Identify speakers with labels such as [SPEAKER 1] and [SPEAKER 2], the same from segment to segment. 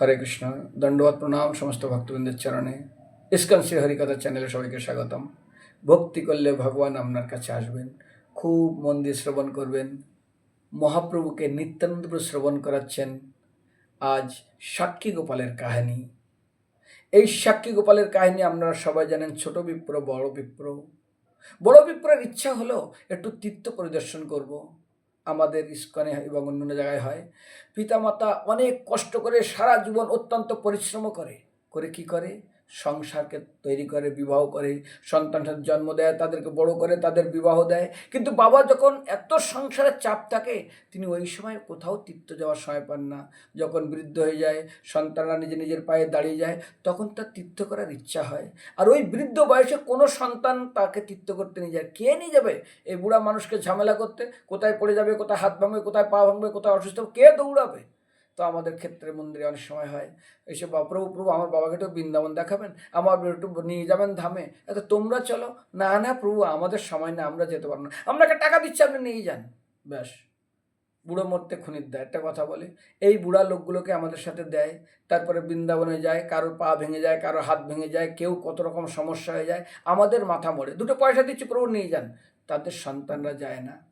[SPEAKER 1] হরে কৃষ্ণ দণ্ডবাদ প্রণাম সমস্ত ভক্তবৃন্দের চরণে। ইস্কন শ্রী হরিকথা চ্যানেলে সবাইকে স্বাগতম। ভক্তি করলে ভগবান আপনার কাছে আসবেন। খুব মন দিয়ে শ্রবণ করবেন। মহাপ্রভুকে নিত্যানন্দ শ্রবণ করাচ্ছেন। আজ সাক্ষী গোপালের কাহিনী। এই সাক্ষী গোপালের কাহিনী আপনারা সবাই জানেন, ছোট বিপ্র, বড় বিপ্র। বড় বিপ্রের ইচ্ছা হলো একটু তীর্থ পরিদর্শন করব। আমাদের ইস্কনে এবং অন্যান্য জায়গায় হয়। পিতামাতা অনেক কষ্ট করে সারা জীবন অত্যন্ত পরিশ্রম করে। করে কি করে? সংসারকে তৈরি করে, বিবাহ করে সন্তান জন্ম দেয়, তাদেরকে বড় করে, তাদের বিবাহ দেয়। কিন্তু বাবা যখন এত সংসারের চাপ থাকে, তিনি ওই সময় কোথাও তীর্থ যাওয়ার সময় পান না। যখন বৃদ্ধ হয়ে যায়, সন্তানরা নিজে নিজের পায়ে দাঁড়িয়ে যায়, তখন তার তীর্থ করার ইচ্ছা হয়। আর ওই বৃদ্ধ বয়সে কোনো সন্তান তাকে তীর্থ করতে নিয়ে যায়। কে নিয়ে যাবে? এই বুড়া মানুষকে ঝামেলা করতে, কোথায় পড়ে যাবে, কোথায় হাত ভাঙবে, কোথায় পা ভাঙবে, কোথায় অসুস্থ কে দৌড়াবে? তো আমাদের ক্ষেত্রে মন্দিরে অনেক সময় হয়। এইসব প্রভু প্রভু, আমার বাবাকে একটু বৃন্দাবন দেখাবেন, আমার একটু নিয়ে যাবেন ধামে। এত তোমরা চলো। না না, প্রভু, আমাদের সময় না, আমরা যেতে পারব না। আপনাকে টাকা দিচ্ছি, আপনি নিয়ে যান। ব্যাস। বুড়ো মরতে খুনির দেয়। একটা কথা বলে, এই বুড়া লোকগুলোকে আমাদের সাথে দেয়। তারপরে বৃন্দাবনে যায়, কারোর পা ভেঙে যায়, কারোর হাত ভেঙে যায়, কেউ কত রকম সমস্যা হয়ে যায়, আমাদের মাথা মরে। দুটো পয়সা দিচ্ছি, প্রভু, নিয়ে যান। তাদের সন্তানরা যায় না।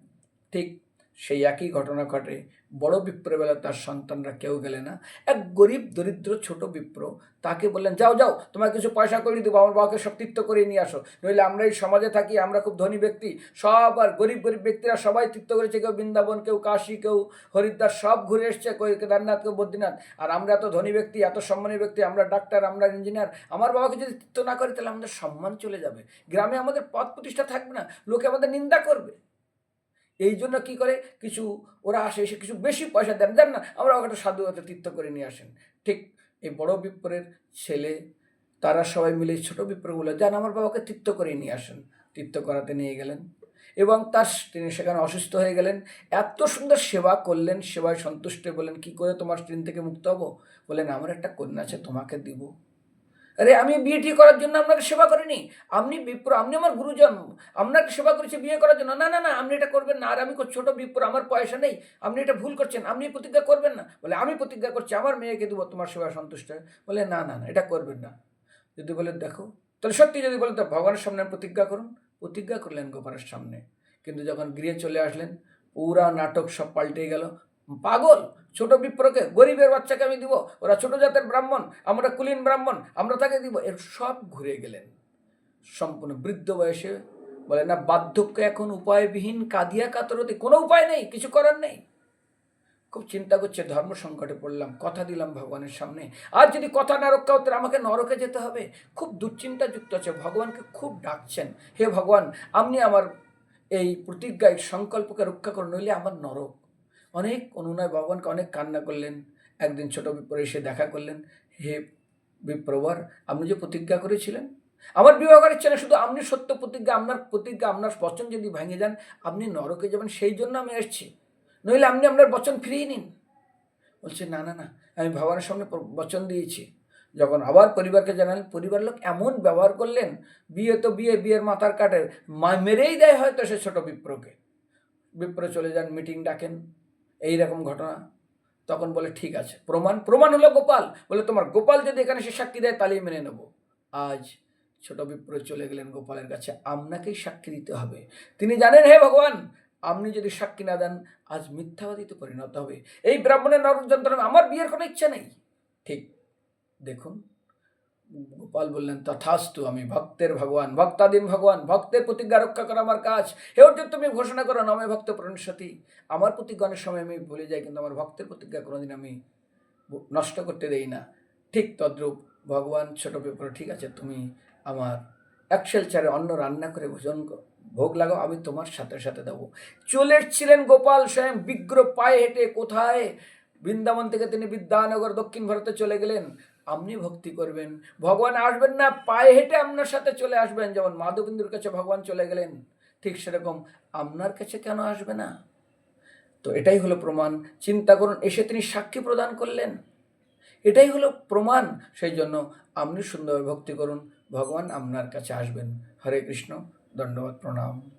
[SPEAKER 1] ঠিক সেই একই ঘটনা ঘটে। বড় বিপ্রের বেলা তার সন্তানরা কেউ গেলে না। এক গরিব, দরিদ্র, ছোট বিপ্র তাকে বললেন, যাও যাও তোমার কিছু পয়সা করে দেবো, আমার বাবাকে সব তীর্থ করে নিয়ে আসো। নইলে আমরা এই সমাজে থাকি, আমরা খুব ধনী ব্যক্তি। সব আর গরিব গরিব ব্যক্তিরা সবাই তীর্থ করেছে, কেউ বৃন্দাবন, কেউ কাশী, কেউ হরিদ্বার, সব ঘুরে এসছে, কেউ কেদারনাথ, কেউ বদ্রীনাথ। আর আমরা এত ধনী ব্যক্তি, এত সম্মানী ব্যক্তি, আমরা ডাক্তার, আমরা ইঞ্জিনিয়ার, আমার বাবাকে যদি তীর্থ না করে, তাহলে আমাদের সম্মান চলে যাবে। গ্রামে আমাদের পথ প্রতিষ্ঠা থাকবে না, লোকে আমাদের নিন্দা করবে। এই জন্য কী করে? কিছু ওরা আসে, এসে কিছু বেশি পয়সা দেন। দেন না, আমরা একটা সাধু তীর্থ করে নিয়ে আসেন। ঠিক এই বড় বিপ্রের ছেলে, তারা সবাই মিলে ছোট বিপ্রগুলো যান, আমার বাবাকে তীর্থ করে নিয়ে আসেন। তীর্থ করাতে নিয়ে গেলেন এবং তার তিনি সেখানে অসুস্থ হয়ে গেলেন। এত সুন্দর সেবা করলেন, সেবায় সন্তুষ্ট বললেন, কী করে তোমার স্ত্রী থেকে মুক্ত হব? বলেন আমার একটা কন্যা আছে, তোমাকে দিব। আরে আমি বিয়ে টি করার জন্য আপনাকে সেবা করিনি। আপনি বিপ্র, আপনি আমার গুরুজন, আপনাকে সেবা করেছি বিয়ে করার জন্য। না না না, আপনি এটা করবেন না। আর আমি ছোট বিপ্র, আমার পয়সা নেই। আপনি এটা ভুল করছেন। আপনি প্রতিজ্ঞা করবেন না। বলে, আমি প্রতিজ্ঞা করছি, আমার মেয়েকে দেবো তোমার সেবা সন্তুষ্ট। বলে, না না না, এটা করবেন না। যদি বলে, দেখো, তাহলে সত্যি যদি বলেন তো ভগবানের সামনে প্রতিজ্ঞা করুন। প্রতিজ্ঞা করলেন গোপালের সামনে। কিন্তু যখন গৃহে চলে আসলেন, পুরা নাটক সব পাল্টে গেল। পাগল, ছোট বিপ্রকে, গরিবের বাচ্চাকে আমি দিব, ওরা ছোট জাতের ব্রাহ্মণ, আমরা কুলীন ব্রাহ্মণ, আমরা তাকে দিব। এর সব ঘুরে গেলেন। সম্পূর্ণ বৃদ্ধ বয়সে বলে, না, বার্ধক্য এখন উপায়বিহীন কাঁদিয়া কাতরতে কোনো উপায় নেই, কিছু করার নেই। খুব চিন্তা করছে, ধর্ম সংকটে পড়লাম, কথা দিলাম ভগবানের সামনে। আর যদি কথা না রক্ষা হতো, আমাকে নরকে যেতে হবে? খুব দুশ্চিন্তা যুক্ত আছে, ভগবানকে খুব ডাকছেন, হে ভগবান, আপনি আমার এই প্রতিজ্ঞায়, সংকল্পকে রক্ষা করুন, নইলে আমার নরক অনেক অনুনয় ভগবানকে অনেক কান্না করলেন। একদিন ছোট বিপ্র এসে দেখা করলেন, হে বিপ্রবর আপনি যে প্রতিজ্ঞা করেছিলেন? আমার বিবাহ করার ইচ্ছা না শুধু আপনি সত্য প্রতিজ্ঞা, আপনার প্রতিজ্ঞা, আপনার বচন যদি ভেঙে যান, আপনি নরকে যাবেন, সেই জন্য আমি এসেছি। নইলে আপনি আপনার বচন ফিরিয়ে নিন। বলছে, না না না, আমি ভগবানের সামনে বচন দিয়েছি। যখন আবার পরিবারকে জানালেন, পরিবার লোক এমন ব্যবহার করলেন, বিয়ে তো বিয়ে, বিয়ের মাথার কাটে মা- মেরেই দেয় হয়তো সে ছোট বিপ্রকে বিপ্র চলে যান, মিটিং ডাকেন। এই রকম ঘটনা। তখন বলে, ঠিক আছে। প্রমাণ প্রমাণ হলো গোপাল। বলে, তোমার গোপাল যদি এখানে সে সাক্ষী দেয়, তাহলেই মেনে নেব। আজ ছোট বিপ্র চলে গেলেন গোপালের কাছে। আপনাকেই সাক্ষী দিতে হবে। তিনি জানেন, হে ভগবান, আপনি যদি সাক্ষী না দেন, আজ মিথ্যাবাদিতে পরিণত হবে। এই ব্রাহ্মণের নরক যন্ত্রণা আমার বিয়ের কোনো ইচ্ছা নেই। ঠিক, দেখুন। গোপাল বললেন, তথাস্তু আমি ভক্তের ভগবান ভক্তাধীন ভগবান, ভক্তের প্রতিজ্ঞা রক্ষা করা আমার কাজ। হে অর্জুন, তুমি ঘোষণা করো, নমে ভক্ত প্রণশতি আমার প্রতিজ্ঞা অনেক সময় আমি ভুলে যাই, কিন্তু আমার ভক্তের প্রতিজ্ঞা কোনোদিন আমি নষ্ট করতে দেই না। ঠিক তদ্রূপ ভগবান ছোট পেপার ঠিক আছে, তুমি আমার একশেল চারে অন্ন রান্না করে ভোজন ভোগ লাগাও, আমি তোমার সাথে সাথে দেবো। চলে এসছিলেন গোপাল স্বয়ং বিগ্র পায়ে হেঁটে, কোথায়? বৃন্দাবন থেকে তিনি বিদ্যানগর দক্ষিণ ভারতে চলে গেলেন। আপনি ভক্তি করবেন। ভগবান আসবেন না, পায়ে হেঁটে আপনার সাথে চলে আসবেন। যেমন মাধবেন্দ্রর কাছে ভগবান চলে গেলেন, ঠিক সেরকম আপনার কাছে কেন আসবে না? তো এটাই হলো প্রমাণ। চিন্তা করুন, এসে তিনি সাক্ষী প্রদান করলেন। এটাই হলো প্রমাণ। সেই জন্য আপনি সুন্দরভাবে ভক্তি করুন। ভগবান আপনার কাছে আসবেন। হরে কৃষ্ণ দণ্ডবাদ প্রণাম।